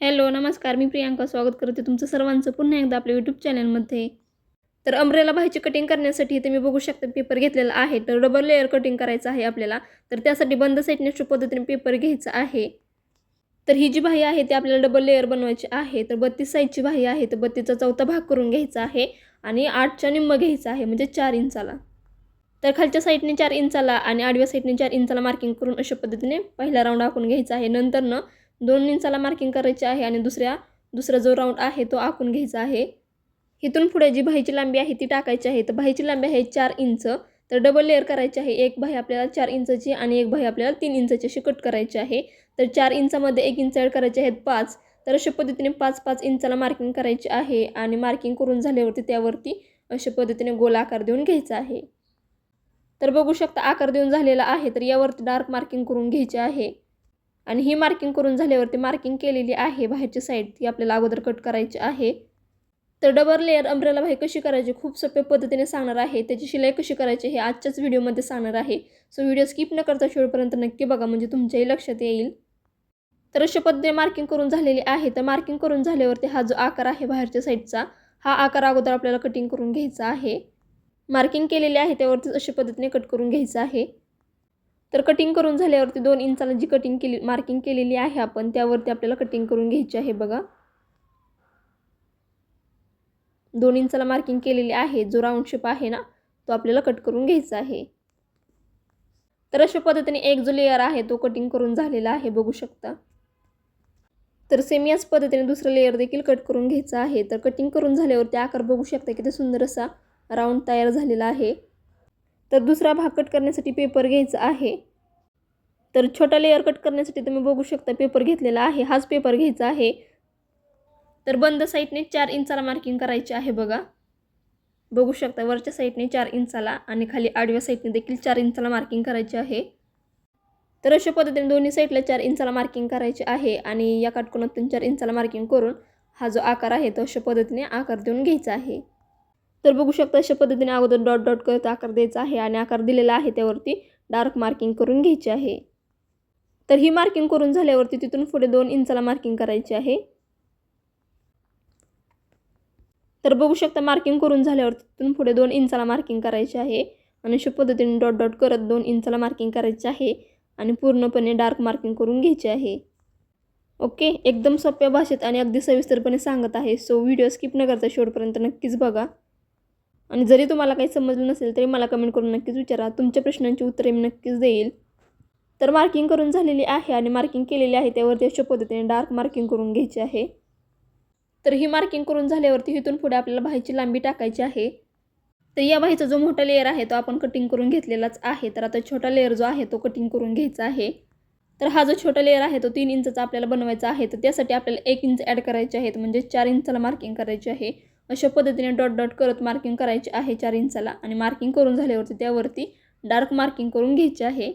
Hello नमस्कार. मी प्रियांका स्वागत करते तुमचं सर्वांचं पुन्हा एकदा आपल्या यूट्यूब चॅनलमध्ये तर अमरेला भाईची कटिंग करण्यासाठी इथे मी बघू शकते पेपर घेतलेला आहे. तर डबल लेअर कटिंग करायचं आहे आपल्याला. तर त्यासाठी बंद साईडनेच्या पद्धतीने पेपर घ्यायचा आहे. तर ही जी बाही आहे ती आपल्याला डबल लेअर बनवायची आहे. तर बत्तीस साईजची बाही आहे. तर बत्तीसचा चौथा भाग करून घ्यायचा आहे. आणि आठच्या निम्म घ्यायचा आहे म्हणजे चार इंचाला. तर खालच्या साईडने चार इंचाला आणि आडव्या साईडने चार इंचाला मार्किंग करून अशा पद्धतीने पहिला राऊंड आखून घ्यायचा आहे. नंतरनं दोन इंचाला मार्किंग करायचे आहे आणि दुसऱ्या दुसरा जो राऊंड आहे तो आखून घ्यायचा आहे. इथून पुढे जी बाहीची लांबी आहे ती टाकायची आहे. तर बाहीची लांबी आहे चार इंच तर डबल लेअर करायची आहे. एक बाही आपल्याला चार इंचाची आणि एक बाही आपल्याला तीन इंचाची अशी कट करायची आहे. तर चार इंचामध्ये एक इंच ॲड करायचे आहेत पाच. तर अशा पद्धतीने पाच पाच इंचाला मार्किंग करायची आहे आणि मार्किंग करून झाल्यावरती त्यावरती अशा पद्धतीने गोल आकार देऊन घ्यायचा आहे. तर बघू शकता आकार देऊन झालेला आहे. तर यावरती डार्क मार्किंग करून घ्यायचे आहे. आणि ही मार्किंग करून झाल्यावरती मार्किंग केलेली आहे बाहेरची साईड ती आपल्याला अगोदर कट करायची आहे. तर डबल लेअर अम्ब्रेला बाहेर कशी करायची? खूप सोप्या पद्धतीने सांगणार आहे. त्याची शिलाई कशी करायची हे आजच्याच व्हिडिओमध्ये सांगणार आहे. सो व्हिडिओ स्किप न करता शेवटपर्यंत नक्की बघा म्हणजे तुमच्याही लक्षात येईल. तर अशा पद्धतीने मार्किंग करून झालेली आहे. तर मार्किंग करून झाल्यावरती हा जो आकार आहे बाहेरच्या साईडचा हा आकार अगोदर आपल्याला कटिंग करून घ्यायचा आहे. मार्किंग केलेली आहे त्यावरतीच अशा पद्धतीने कट करून घ्यायचं आहे. तर कटिंग करून झाल्यावरती दोन इंचाला जी कटिंग केली मार्किंग केलेली आहे आपण त्यावरती आपल्याला कटिंग करून घ्यायची आहे बघा. दोन इंचाला मार्किंग केलेली आहे जो राऊंड शेप आहे ना तो आपल्याला कट करून घ्यायचा आहे. तर अशा पद्धतीने एक जो लेयर आहे तो कटिंग करून झालेला आहे बघू शकता. तर सेम याच पद्धतीने दुसरा लेअर देखील कट करून घ्यायचा आहे. तर कटिंग करून झाल्यावरती आकार बघू शकता किती सुंदर असा राऊंड तयार झालेला आहे. तर दुसरा भाग कट करण्यासाठी पेपर घ्यायचा आहे. तर छोटा लेअर कट करण्यासाठी तुम्ही बघू शकता पेपर घेतलेला आहे. हाच पेपर घ्यायचा आहे. तर बंद साईडने चार इंचाला मार्किंग करायचे आहे बघा. बघू शकता वरच्या साईडने चार इंचाला आणि खाली आडव्या साईडने देखील चार इंचाला मार्किंग करायचे आहे. तर अशा पद्धतीने दोन्ही साईडला चार इंचाला मार्किंग करायचे आहे आणि या काटकोनातून चार इंचाला मार्किंग करून हा जो आकार आहे तो अशा पद्धतीने आकार देऊन घ्यायचा आहे. तर बघू शकता अशा पद्धतीने अगोदर डॉट डॉट करत आकार द्यायचा आहे आणि आकार दिलेला आहे त्यावरती डार्क मार्किंग करून घ्यायची आहे. तर ही मार्किंग करून झाल्यावरती तिथून पुढे दोन इंचाला मार्किंग करायची आहे. तर बघू शकता मार्किंग करून झाल्यावर तिथून पुढे दोन इंचाला मार्किंग करायची आहे आणि अशा पद्धतीने डॉट डॉट करत दोन इंचाला मार्किंग करायची आहे आणि पूर्णपणे डार्क मार्किंग करून घ्यायची आहे. ओके एकदम सोप्या भाषेत आणि अगदी सविस्तरपणे सांगत आहे. सो व्हिडिओ स्किप न करता शेवटपर्यंत नक्कीच बघा. आणि जरी तुम्हाला काही समजलं नसेल तरी मला कमेंट करून नक्कीच विचारा. तुमच्या प्रश्नांची उत्तरे मी नक्कीच देईल. तर मार्किंग करून झालेली आहे आणि मार्किंग केलेली आहे त्यावरती अशा पद्धतीने डार्क मार्किंग करून घ्यायची आहे. तर ही मार्किंग करून झाल्यावरती इथून पुढे आपल्याला बाहीची लांबी टाकायची आहे. तर या बाहीचा जो मोठा लेअर आहे तो आपण कटिंग करून घेतलेलाच आहे. तर आता छोटा लेअर जो आहे तो कटिंग करून घ्यायचा आहे. तर हा जो छोटा लेअर आहे तो तीन इंचाचा आपल्याला बनवायचा आहे. तर त्यासाठी आपल्याला एक इंच ॲड करायचे आहेत म्हणजे चार इंचाला मार्किंग करायची आहे. अशा पद्धतीने डॉट डॉट करत मार्किंग करायची आहे चार इंचाला. आणि मार्किंग करून झाल्यावरती त्यावरती डार्क मार्किंग करून घ्यायचे आहे.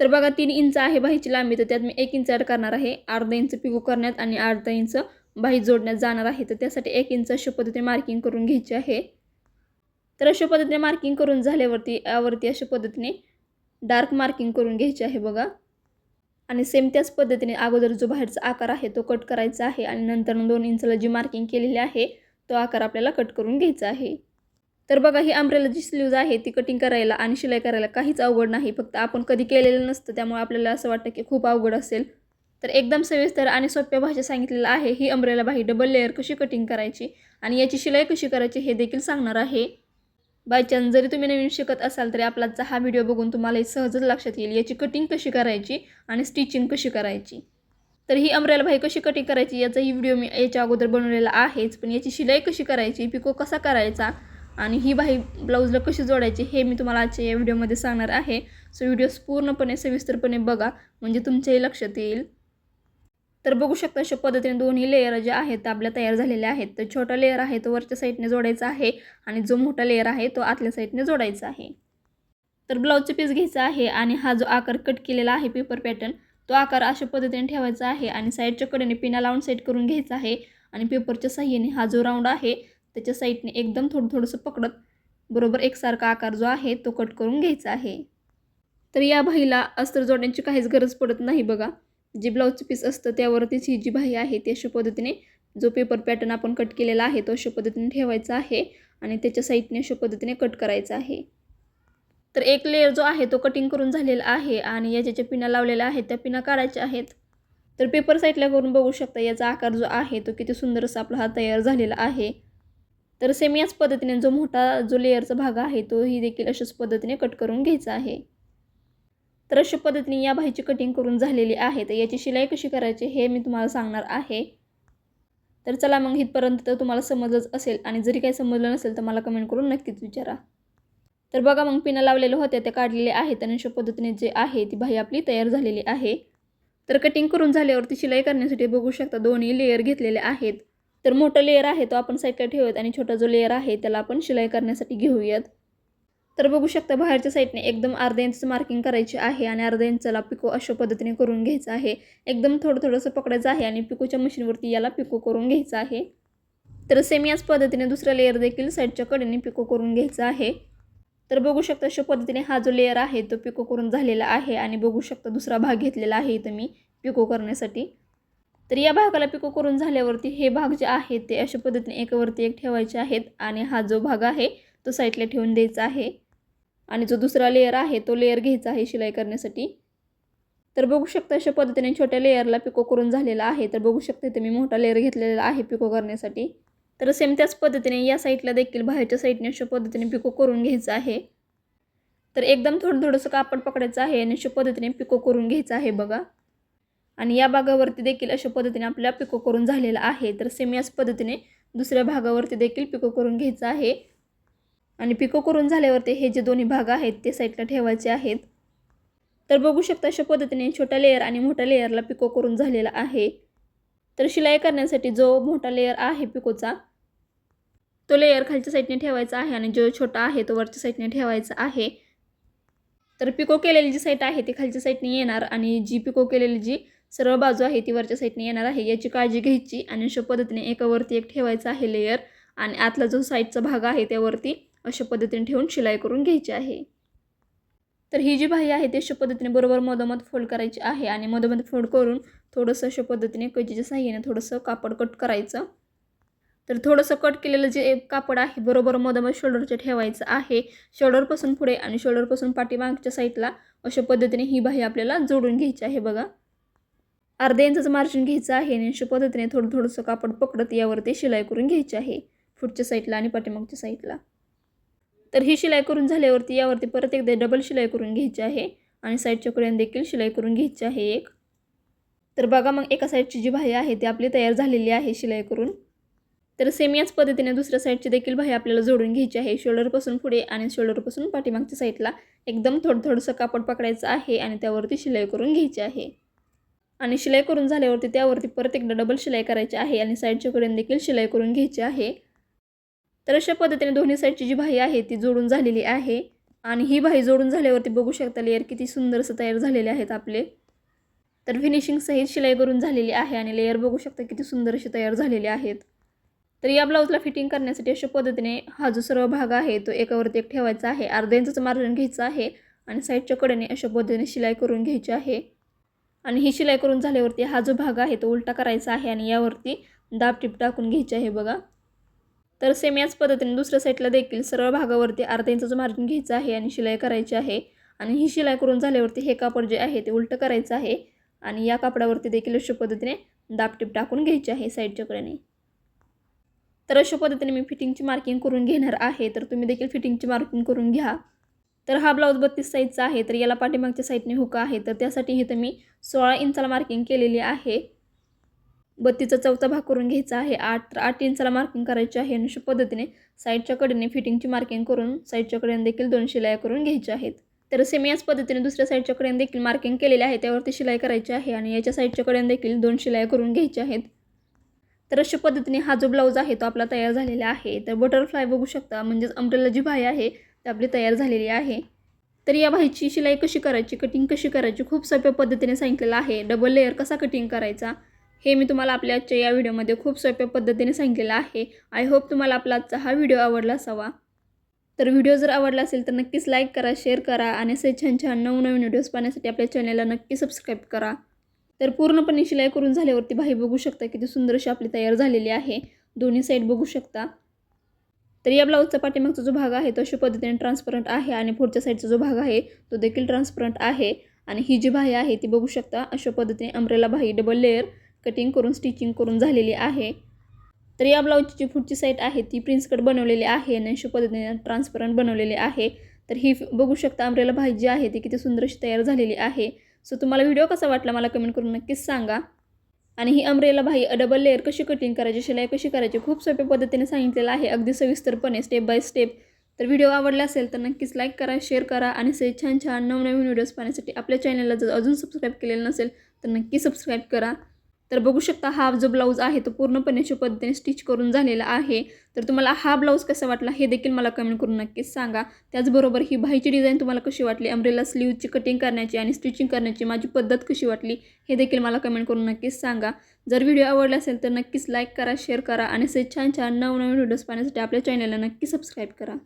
तर बघा तीन इंच आहे बाहीची लांबी तर त्यात मी एक इंच ॲड करणार आहे. अर्धा इंच पिगू करण्यात आणि अर्धा इंच बाही जोडण्यात जाणार आहे. तर त्यासाठी एक इंच अशा पद्धतीने मार्किंग करून घ्यायची आहे. तर अशा पद्धतीने मार्किंग करून झाल्यावरती यावरती अशा पद्धतीने डार्क मार्किंग करून घ्यायची आहे बघा. आणि सेम त्याच पद्धतीने अगोदर जो बाहेरचा आकार आहे तो कट करायचा आहे. आणि नंतर दोन इंचला जी मार्किंग केलेली आहे तो आकार आपल्याला कट करून घ्यायचा आहे. तर बघा ही अम्ब्रेला जी स्लीव्ज आहे ती कटिंग करायला आणि शिलाई करायला काहीच अवघड नाही. फक्त आपण कधी केलेलं नसतं त्यामुळे आपल्याला असं वाटतं की खूप अवघड असेल. तर एकदम सविस्तर आणि सोप्या भाषेत सांगितलेलं आहे ही अम्ब्रेला बाही डबल लेअर कशी कटिंग करायची आणि याची शिलाई कशी करायची हे देखील सांगणार आहे. बाय चान्स जरी तुम्ही नवीन शिकत असाल तरी आपलाचा हा व्हिडिओ बघून तुम्हाला सहजच लक्षात येईल याची कटिंग कशी करायची आणि स्टिचिंग कशी करायची. तर ही अमरेला भाई कशी कटिंग करायची याचाही व्हिडिओ मी याच्या अगोदर बनवलेला आहेच. पण याची शिलाई कशी करायची पिको कसा करायचा आणि ही बाही ब्लाऊजला कशी जोडायची हे मी तुम्हाला आजच्या या व्हिडिओमध्ये सांगणार आहे. सो व्हिडिओज पूर्णपणे सविस्तरपणे बघा म्हणजे तुमच्याही लक्षात येईल. तर बघू शकता अशा पद्धतीने दोन्ही लेयर जे आहेत आपल्या तयार झालेले आहेत. तर छोटा लेयर आहे तो वरच्या साईडने जोडायचा आहे आणि जो मोठा लेअर आहे तो आतल्या साईडने जोडायचा आहे. तर ब्लाऊजचे पीस घ्यायचा आहे आणि हा जो आकार कट केलेला आहे पेपर पॅटर्न तो आकार अशा पद्धतीने ठेवायचा आहे आणि साईडच्या कडेने पिना लावून सेट करून घ्यायचा आहे. आणि पेपरच्या साह्याने हा जो राऊंड आहे त्याच्या साईडने एकदम थोडं थोडंसं पकडत बरोबर एकसारखा आकार जो आहे तो कट करून घ्यायचा आहे. तर या बाईला अस्तर जोडण्याची काहीच गरज पडत नाही बघा. जे ब्लाऊजचं पीस असतं त्यावरतीच ही जी भाई आहे ती अशा पद्धतीने जो पेपर पॅटर्न आपण कट केलेला आहे तो अशा पद्धतीने ठेवायचा आहे आणि त्याच्या साईडने अशा पद्धतीने कट करायचा आहे. तर एक लेअर जो आहे तो कटिंग करून झालेला आहे आणि याच्या ज्या पिना लावलेल्या आहेत त्या पिना काढायच्या आहेत. तर पेपर साईडला करून बघू शकता याचा आकार जो आहे तो किती सुंदर असा आपला हा तयार झालेला आहे. तर सेम याच पद्धतीने जो मोठा जो लेअरचा भाग आहे तो ही देखील अशाच पद्धतीने कट करून घ्यायचा आहे. तर अशा पद्धतीने या भाईची कटिंग करून झालेली आहे. तर याची शिलाई कशी करायची हे मी तुम्हाला सांगणार आहे. तर चला मग इथपर्यंत तर तुम्हाला समजलंच असेल आणि जरी काही समजलं नसेल तर मला कमेंट करून नक्कीच विचारा. तर बघा मग पिना लावलेलं होत्या ते काढलेले आहेत आणि अशा पद्धतीने जे आहे ती बाही आपली तयार झालेली आहे. तर कटिंग करून झाल्यावरती शिलाई करण्यासाठी बघू शकता दोन्ही लेयर घेतलेले आहेत. तर मोठं लेयर आहे तो आपण साईडला ठेवूयात आणि छोटा जो लेयर आहे त्याला आपण शिलाई करण्यासाठी घेऊयात. तर बघू शकता बाहेरच्या साईडने एकदम अर्धा इंचचं मार्किंग करायचे आहे आणि अर्धा इंचाला पिको अशा पद्धतीने करून घ्यायचं आहे. एकदम थोडं थोडंसं पकडायचं आहे आणि पिकोच्या मशीनवरती याला पिको करून घ्यायचं आहे. तर सेम याच पद्धतीने दुसरा लेअर देखील साईडच्या कडेने पिको करून घ्यायचा आहे. तर बघू शकता अशा पद्धतीने हा जो लेअर आहे तो पिको करून झालेला आहे आणि बघू शकता दुसरा भाग घेतलेला आहे इथं मी पिको करण्यासाठी. तर या भागाला पिको करून झाल्यावरती हे भाग जे आहेत ते अशा पद्धतीने एकावरती एक ठेवायचे आहेत आणि हा जो भाग आहे तो साईडला ठेवून द्यायचा आहे. आणि जो दुसरा लेअर आहे तो लेअर घ्यायचा आहे शिलाई करण्यासाठी. तर बघू शकता अशा पद्धतीने छोट्या लेअरला पिको करून झालेला आहे. तर बघू शकता इथे मी मोठा लेअर घेतलेला आहे पिको करण्यासाठी. तर सेम त्याच पद्धतीने या साईडला देखील बाहेरच्या साईडने अशा पद्धतीने पिको करून घ्यायचं आहे. तर एकदम थोडं थोडंसं कापड पकडायचं आहे आणि अशा पद्धतीने पिको करून घ्यायचं आहे बघा. आणि या भागावरती देखील अशा पद्धतीने आपल्या पिको करून झालेला आहे. तर सेम याच पद्धतीने दुसऱ्या भागावरती देखील पिको करून घ्यायचं आहे. आणि पिको करून झाल्यावरती हे जे दोन्ही भाग आहेत ते साईडला ठेवायचे आहेत. तर बघू शकता अशा पद्धतीने छोटा लेअर आणि मोठ्या लेअरला पिको करून झालेला आहे. तर शिलाई करण्यासाठी जो मोठा लेअर आहे पिकोचा तो लेअर खालच्या साईडने ठेवायचा आहे आणि जो छोटा आहे तो वरच्या साईडने ठेवायचा आहे. तर पिको केलेली जी साईट आहे ती खालच्या साईडने येणार आणि जी पिको केलेली जी सरळ बाजू आहे ती वरच्या साईडने येणार आहे. याची काळजी घ्यायची आणि अशा पद्धतीने एकावरती एक ठेवायचा आहे लेअर आणि आतला जो साईडचा भाग आहे त्यावरती अशा पद्धतीने ठेवून शिलाई करून घ्यायची आहे. तर ही जी बाही आहे ती अशा पद्धतीने बरोबर मधोमध फोल्ड करायची आहे आणि मधोमध फोल्ड करून थोडंसं अशा पद्धतीने कैचीच्या साह्याने थोडंसं कापड कट करायचं. तर थोडंसं कट केलेलं जे कापड आहे बरोबर मधोमध शोल्डरचे ठेवायचं आहे. शोल्डरपासून पुढे आणि शोल्डरपासून पाठीमागच्या साईडला अशा पद्धतीने ही बाही आपल्याला जोडून घ्यायची आहे बघा. अर्ध्या इंचाचं मार्जिन घ्यायचं आहे आणि अशा पद्धतीने थोडं थोडंसं कापड पकडत यावरती शिलाई करून घ्यायची आहे. पुढच्या साईडला आणि पाठीमागच्या साईडला तर ही शिलाई करून झाल्यावरती यावरती परत एकदा डबल शिलाई करून घ्यायची आहे. आणि साईडच्या कडेने देखील शिलाई करून घ्यायची आहे एक. तर बघा मग एका साईडची जी बाही आहे ती आपली तयार झालेली आहे शिलाई करून. तर सेम याच पद्धतीने दुसऱ्या साईडची देखील बाही आपल्याला जोडून घ्यायची आहे. शोल्डरपासून पुढे आणि शोल्डरपासून पाठीमागच्या साईडला एकदम थोडं थोडंसं कापड पकडायचं आहे आणि त्यावरती शिलाई करून घ्यायची आहे. आणि शिलाई करून झाल्यावरती त्यावरती परत एकदा डबल शिलाई करायची आहे आणि साईडच्या कडेन देखील शिलाई करून घ्यायची आहे. तर अशा पद्धतीने दोन्ही साईडची जी बाही आहे ती जोडून झालेली आहे. आणि ही बाही जोडून झाल्यावरती बघू शकता लेअर किती सुंदर असं तयार झालेले आहेत आपले. तर फिनिशिंग सहित शिलाई करून झालेली आहे आणि लेअर बघू शकता किती सुंदर असे तयार झालेले आहेत. तर या ब्लाऊजला फिटिंग करण्यासाठी अशा पद्धतीने हा जो सर्व भाग आहे तो एकावरती एक ठेवायचा आहे. अर्ध्या इंचाचं मार्जिन घ्यायचं आहे आणि साईडच्या कडेने अशा पद्धतीने शिलाई करून घ्यायची आहे. आणि ही शिलाई करून झाल्यावरती हा जो भाग आहे तो उलटा करायचा आहे आणि यावरती दाब टिप टाकून घ्यायची आहे बघा. तर सेम याच पद्धतीने दुसऱ्या साईडला देखील सरळ भागावरती अर्धा इंचाचं मार्जिन घ्यायचं आहे आणि शिलाई करायची आहे. आणि ही शिलाई करून झाल्यावरती हे कापड जे आहे ते उलटं करायचं आहे. आणि या कापडावरती देखील अशा पद्धतीने दाबटीप टाकून घ्यायची आहे साईडच्या कडेने. तर अशा पद्धतीने मी फिटिंगची मार्किंग करून घेणार आहे. तर तुम्ही देखील फिटिंगची मार्किंग करून घ्या. तर हा ब्लाऊज बत्तीस साईजचा आहे. तर याला पाठीमागच्या साईडने हुका आहे. तर त्यासाठी इथं मी सोळा इंचाला मार्किंग केलेली आहे. बत्तीचा चौथा भाग करून घ्यायचा आहे. आठ तर आठ इंचाला मार्किंग करायची आहे. आणि अशा पद्धतीने साईडच्या कडेने फिटिंगची मार्किंग करून साईडच्या कडेने देखील दोन शिलाया करून घ्यायच्या आहेत. तर सेम याच पद्धतीने दुसऱ्या साईडच्या कडेने देखील मार्किंग केलेले आहे. त्यावरती शिलाई करायची आहे आणि याच्या साईडच्या कडेने देखील दोन शिलाई करून घ्यायच्या आहेत. तर अशा पद्धतीने हा जो ब्लाऊज आहे तो आपला तयार झालेला आहे. तर बटरफ्लाय बघू शकता. म्हणजेच अम्ब्रेला जी भाई आहे ती आपली तयार झालेली आहे. तर या भाईची शिलाई कशी करायची? कटिंग कशी करायची? खूप सोप्या पद्धतीने सांगितलेलं आहे. डबल लेअर कसा कटिंग करायचा? हे मी तुम्हाला आपल्या आजच्या या व्हिडिओमध्ये खूप सोप्या पद्धतीने सांगितलेलं आहे. आय होप तुम्हाला आपला आजचा हा व्हिडिओ आवडला असावा. तर व्हिडिओ जर आवडला असेल तर नक्कीच लाईक करा शेअर करा आणि असे छान छान नवनवीन व्हिडिओज पाहण्यासाठी आपल्या चॅनलला नक्की सबस्क्राईब करा. तर पूर्णपणे शिलाई करून झाल्यावरती भाई बघू शकता किती सुंदर अशी आपली तयार झालेली आहे. दोन्ही साईड बघू शकता. तर या ब्लाऊजचा पाठीमागचा जो भाग आहे तो अशा पद्धतीने ट्रान्सपरंट आहे आणि पुढच्या साईडचा जो भाग आहे तो देखील ट्रान्सपरंट आहे. आणि ही जी बाही आहे ती बघू शकता अशा पद्धतीने अमरेला बाही डबल लेअर कटिंग करून स्टिचिंग करून झालेली आहे. तर या ब्लाऊजची जी पुढची साईड आहे ती प्रिन्स कट बनवलेली आहे आणि अशा पद्धतीने ट्रान्सपरंट बनवलेली आहे. तर ही बघू शकता अमरेला भाजी जी आहे ती किती सुंदर अशी तयार झालेली आहे. सो तुम्हाला व्हिडिओ कसा वाटला मला कमेंट करून नक्कीच सांगा. आणि ही अमरेला भाई डबल लेअर कशी कटिंग करायची शिलाई कशी करायची खूप सोप्या पद्धतीने सांगितलेलं आहे. अगदी सविस्तरपणे स्टेप बाय स्टेप तर व्हिडिओ आवडला असेल तर नक्कीच लाईक करा शेअर करा आणि असे छान छान नवनवीन व्हिडिओज पाहण्यासाठी आपल्या चॅनलला जर अजून सबस्क्राईब केलेलं नसेल तर नक्की सबस्क्राईब करा. तर बघू शकता हा जो ब्लाऊज आहे तो पूर्णपणे अशा पद्धतीने स्टिच करून झालेला आहे. तर तुम्हाला हा ब्लाऊज कसा वाटला हे देखील मला कमेंट करून नक्कीच सांगा. त्याचबरोबर ही भाईची डिझाईन तुम्हाला कशी वाटली? अमरेला स्लीवची कटिंग करण्याची आणि स्टिचिंग करण्याची माझी पद्धत कशी वाटली हे देखील मला कमेंट करून नक्कीच सांगा. जर व्हिडिओ आवडला असेल तर नक्कीच लाईक करा शेअर करा आणि असे छान छान नवनवीन व्हिडिओज पाहण्यासाठी आपल्या चॅनलला नक्की सबस्क्राईब करा.